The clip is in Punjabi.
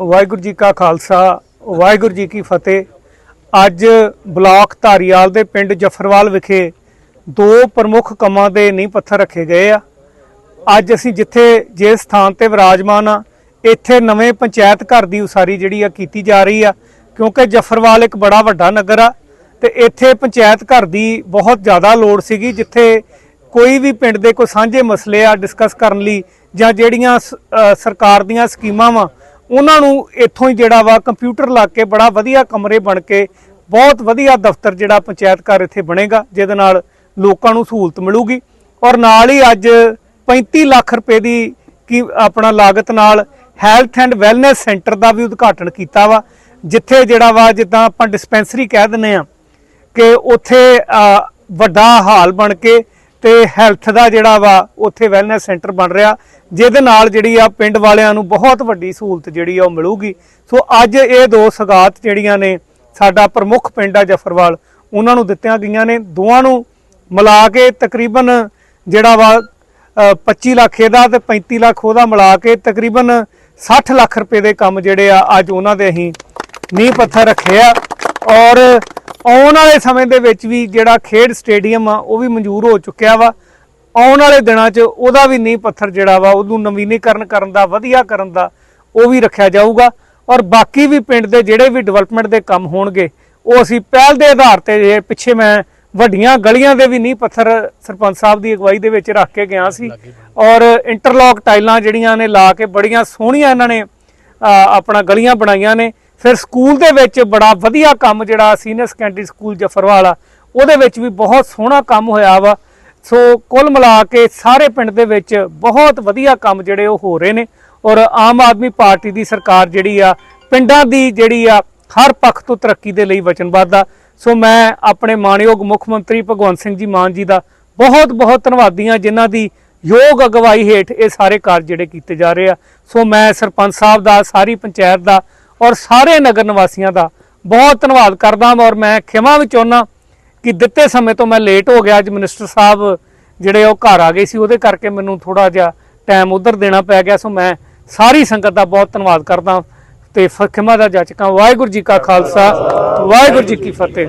ਵਾਹਿਗੁਰੂ ਜੀ ਕਾ ਖਾਲਸਾ, ਵਾਹਿਗੁਰੂ ਜੀ ਕੀ ਫਤਿਹ। ਅੱਜ ਬਲਾਕ ਧਾਰੀਵਾਲ ਦੇ ਪਿੰਡ ਜਫਰਵਾਲ ਵਿਖੇ ਦੋ ਪ੍ਰਮੁੱਖ ਕੰਮਾਂ ਦੇ ਨੀਂਹ ਪੱਥਰ ਰੱਖੇ ਗਏ ਆ। ਅੱਜ ਅਸੀਂ ਜਿੱਥੇ ਜਿਸ ਸਥਾਨ ਤੇ ਵਿਰਾਜਮਾਨ ਆ, ਇੱਥੇ ਨਵੇਂ ਪੰਚਾਇਤ ਘਰ ਦੀ ਉਸਾਰੀ ਜਿਹੜੀ ਆ ਕੀਤੀ ਜਾ ਰਹੀ ਆ, ਕਿਉਂਕਿ ਜਫਰਵਾਲ ਇੱਕ ਬੜਾ ਵੱਡਾ ਨਗਰ ਆ ਤੇ ਇੱਥੇ ਪੰਚਾਇਤ ਘਰ ਦੀ ਬਹੁਤ ਜ਼ਿਆਦਾ ਲੋੜ ਸੀਗੀ, ਜਿੱਥੇ ਕੋਈ ਵੀ ਪਿੰਡ ਦੇ ਕੋਈ ਸਾਂਝੇ ਮਸਲੇ ਆ ਡਿਸਕਸ ਕਰਨ ਲਈ ਜਾਂ ਜਿਹੜੀਆਂ ਸ- ਸਰਕਾਰ ਦੀਆਂ ਸਕੀਮਾਂ ਵਾ ਉਹਨਾਂ ਨੂੰ ਇੱਥੋਂ ਹੀ ਜਿਹੜਾ ਵਾ ਕੰਪਿਊਟਰ ਲਾ ਕੇ ਬੜਾ ਵਧੀਆ ਕਮਰੇ ਬਣ ਕੇ ਬਹੁਤ ਵਧੀਆ ਦਫ਼ਤਰ ਜਿਹੜਾ ਪੰਚਾਇਤ ਘਰ ਇੱਥੇ ਬਣੇਗਾ, ਜਿਹਦੇ ਨਾਲ ਲੋਕਾਂ ਨੂੰ ਸਹੂਲਤ ਮਿਲੂਗੀ। ਔਰ ਨਾਲ ਹੀ ਅੱਜ 35 ਲੱਖ ਰੁਪਏ ਦੀ ਕੀ ਆਪਣਾ ਲਾਗਤ ਨਾਲ ਹੈਲਥ ਐਂਡ ਵੈਲਨੈਸ ਸੈਂਟਰ ਦਾ ਵੀ ਉਦਘਾਟਨ ਕੀਤਾ ਵਾ, ਜਿੱਥੇ ਜਿਹੜਾ ਵਾ ਜਿੱਦਾਂ ਆਪਾਂ ਡਿਸਪੈਂਸਰੀ ਕਹਿ ਦਿੰਦੇ ਆ ਕਿ ਉੱਥੇ ਵੱਡਾ ਹਾਲ ਬਣ ਕੇ ਤੇ ਹੈਲਥ ਦਾ ਜਿਹੜਾ ਵਾ ਉੱਥੇ ਵੈਲਨੈਸ ਸੈਂਟਰ ਬਣ ਰਿਹਾ। ਜਿਹਦੇ ਨਾਲ ਜਿਹੜੀ ਆ ਪਿੰਡ ਵਾਲਿਆਂ ਨੂੰ ਬਹੁਤ ਵੱਡੀ ਸਹੂਲਤ ਜਿਹੜੀ ਆ ਉਹ ਮਿਲੂਗੀ। ਸੋ ਅੱਜ ਇਹ ਦੋ ਸਗਾਤ ਜਿਹੜੀਆਂ ਨੇ ਸਾਡਾ ਪ੍ਰਮੁੱਖ ਪਿੰਡ ਆ ਜਫਰਵਾਲ ਉਹਨਾਂ ਨੂੰ ਦਿੱਤੀਆਂ ਗਈਆਂ ਨੇ। ਦੋਵਾਂ ਨੂੰ ਮਿਲਾ ਕੇ ਤਕਰੀਬਨ ਜਿਹੜਾ ਵਾ ਅ, 25 ਲੱਖ ਇਹਦਾ ਤੇ 35 ਲੱਖ ਉਹਦਾ ਮਿਲਾ ਕੇ ਤਕਰੀਬਨ 60 ਲੱਖ ਰੁਪਏ ਦੇ ਕੰਮ ਜਿਹੜੇ ਆ ਅੱਜ ਉਹਨਾਂ ਦੇ ਅਸੀਂ ਨੀਂਹ ਪੱਥਰ ਰੱਖੇ ਆ। ਔਰ ਆਉਣ ਵਾਲੇ ਸਮੇਂ ਦੇ ਵਿੱਚ ਵੀ ਜਿਹੜਾ ਖੇਡ ਸਟੇਡੀਅਮ ਆ ਉਹ ਵੀ ਮਨਜ਼ੂਰ ਹੋ ਚੁੱਕਿਆ ਵਾ। ਆਉਣ ਵਾਲੇ ਦਿਨਾਂ 'ਚ ਉਹਦਾ ਵੀ ਨੀਂਹ ਪੱਥਰ ਜਿਹੜਾ ਵਾ ਉਹਨੂੰ ਨਵੀਨੀਕਰਨ ਕਰਨ ਦਾ ਵਧੀਆ ਕਰਨ ਦਾ ਉਹ ਵੀ ਰੱਖਿਆ ਜਾਊਗਾ। ਔਰ ਬਾਕੀ ਵੀ ਪਿੰਡ ਦੇ ਜਿਹੜੇ ਵੀ ਡਿਵੈਲਪਮੈਂਟ ਦੇ ਕੰਮ ਹੋਣਗੇ ਉਹ ਅਸੀਂ ਪਹਿਲ ਦੇ ਆਧਾਰ ਤੇ ਜੇ ਪਿੱਛੇ ਮੈਂ ਵੱਡੀਆਂ ਗਲੀਆਂ ਦੇ ਵੀ ਨੀਂਹ ਪੱਥਰ ਸਰਪੰਚ ਸਾਹਿਬ ਦੀ ਅਗਵਾਈ ਦੇ ਵਿੱਚ ਰੱਖ ਕੇ ਗਿਆ ਸੀ। ਔਰ ਇੰਟਰਲੌਕ ਟਾਈਲਾਂ ਜਿਹੜੀਆਂ ਨੇ ਲਾ ਕੇ ਬੜੀਆਂ ਸੋਹਣੀਆਂ ਇਹਨਾਂ ਨੇ ਆਪਣਾ ਗਲੀਆਂ ਬਣਾਈਆਂ ਨੇ। ਫਿਰ ਸਕੂਲ ਦੇ ਵਿੱਚ ਬੜਾ ਵਧੀਆ ਕੰਮ ਜਿਹੜਾ ਸੀਨੀਅਰ ਸੈਕੰਡਰੀ ਸਕੂਲ ਜਫਰਵਾਲ ਆ, ਉਹਦੇ ਵਿੱਚ ਵੀ ਬਹੁਤ ਸੋਹਣਾ ਕੰਮ ਹੋਇਆ ਵਾ। ਸੋ ਕੁੱਲ ਮਿਲਾ ਕੇ ਸਾਰੇ ਪਿੰਡ ਦੇ ਵਿੱਚ ਬਹੁਤ ਵਧੀਆ ਕੰਮ ਜਿਹੜੇ ਉਹ ਹੋ ਰਹੇ ਨੇ ਔਰ ਆਮ ਆਦਮੀ ਪਾਰਟੀ ਦੀ ਸਰਕਾਰ ਜਿਹੜੀ ਆ, ਪਿੰਡਾਂ ਦੀ ਜਿਹੜੀ ਆ, ਹਰ ਪੱਖ ਤੋਂ ਤਰੱਕੀ ਦੇ ਲਈ ਵਚਨਬੱਧ ਆ। ਸੋ ਮੈਂ ਆਪਣੇ ਮਾਣਯੋਗ ਮੁੱਖ ਮੰਤਰੀ ਭਗਵੰਤ ਸਿੰਘ ਜੀ ਮਾਨ ਜੀ ਦਾ ਬਹੁਤ ਬਹੁਤ ਧੰਨਵਾਦੀ ਹਾਂ, ਜਿਨ੍ਹਾਂ ਦੀ ਯੋਗ ਅਗਵਾਈ ਹੇਠ ਇਹ ਸਾਰੇ ਕਾਰਜ ਜਿਹੜੇ ਕੀਤੇ ਜਾ ਰਹੇ ਆ। ਸੋ ਮੈਂ ਸਰਪੰਚ ਸਾਹਿਬ ਦਾ, ਸਾਰੀ ਪੰਚਾਇਤ ਦਾ ਔਰ ਸਾਰੇ ਨਗਰ ਨਿਵਾਸੀਆਂ ਦਾ ਬਹੁਤ ਧੰਨਵਾਦ ਕਰਦਾ ਔਰ ਮੈਂ ਖਿਮਾ ਵੀ ਚਾਹੁੰਦਾ ਕਿ ਦਿੱਤੇ ਸਮੇਂ ਤੋਂ ਮੈਂ ਲੇਟ ਹੋ ਗਿਆ। ਅੱਜ ਮਿਨਿਸਟਰ ਸਾਹਿਬ ਜਿਹੜੇ ਉਹ ਘਰ ਆ ਗਏ ਸੀ, ਉਹਦੇ ਕਰਕੇ ਮੈਨੂੰ ਥੋੜਾ ਜਿਹਾ ਟਾਈਮ ਉਧਰ ਦੇਣਾ ਪੈ ਗਿਆ। ਸੋ ਮੈਂ ਸਾਰੀ ਸੰਗਤ ਦਾ ਬਹੁਤ ਧੰਨਵਾਦ ਕਰਦਾ ਤੇ ਖਿਮਾ ਦਾ ਜਾਚਕਾਂ, ਵਾਹਿਗੁਰੂ ਜੀ ਕਾ ਖਾਲਸਾ, ਵਾਹਿਗੁਰੂ ਜੀ ਕੀ ਫਤਿਹ।